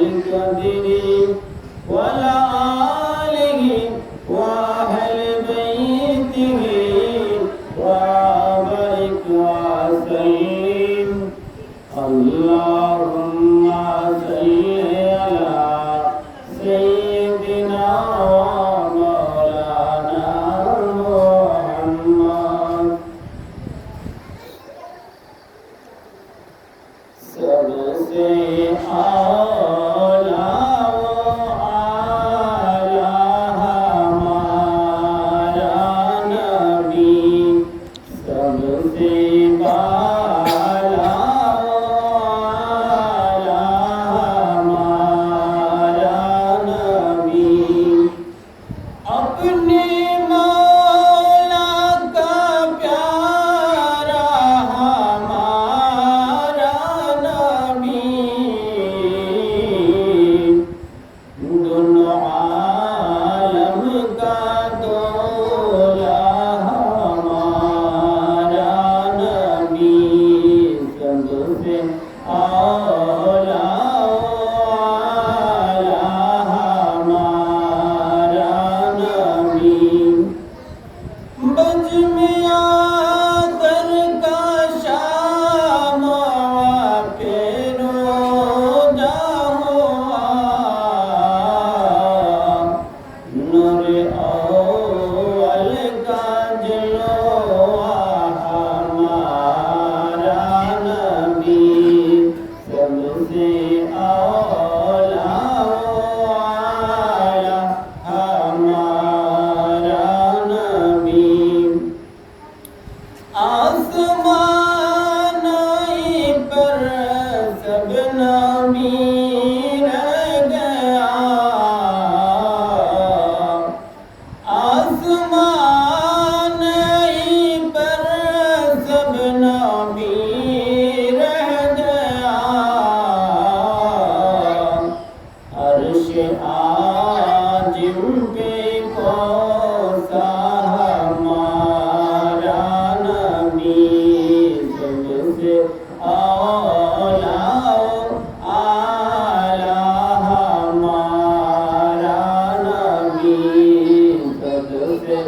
الكبير ولآله وأهل بيته وبارك وسلم اللهم صل على سيدنا ومولانا محمد سب سے آ Lucifer. Say, oh. খুঁজে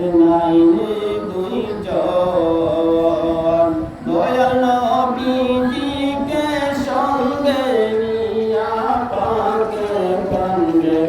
হাসনাইন দুইজন দয়াল নবীজিকে সঙ্গে নিয়া পাকে কান্দে